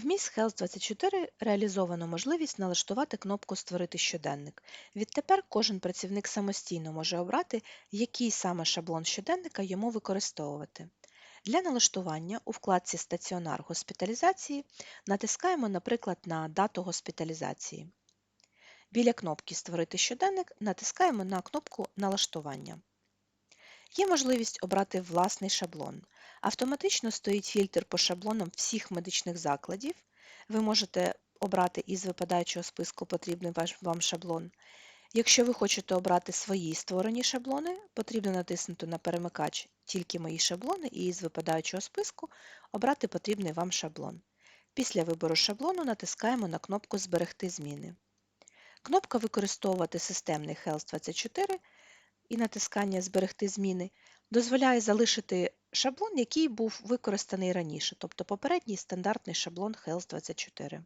В Miss Health 24 реалізовано можливість налаштувати кнопку Створити щоденник. Відтепер кожен працівник самостійно може обрати, який саме шаблон щоденника йому використовувати. Для налаштування у вкладці Стаціонар госпіталізації натискаємо, наприклад, на дату госпіталізації. Біля кнопки Створити щоденник натискаємо на кнопку Налаштування. Є можливість обрати власний шаблон. Автоматично стоїть фільтр по шаблонам всіх медичних закладів. Ви можете обрати із випадаючого списку потрібний вам шаблон. Якщо ви хочете обрати свої створені шаблони, потрібно натиснути на перемикач Тільки мої шаблони і із випадаючого списку обрати потрібний вам шаблон. Після вибору шаблону натискаємо на кнопку Зберегти зміни. Кнопка Використовувати системний Health 24 і натискання Зберегти зміни дозволяє залишити шаблон, який був використаний раніше, тобто попередній стандартний шаблон Health 24.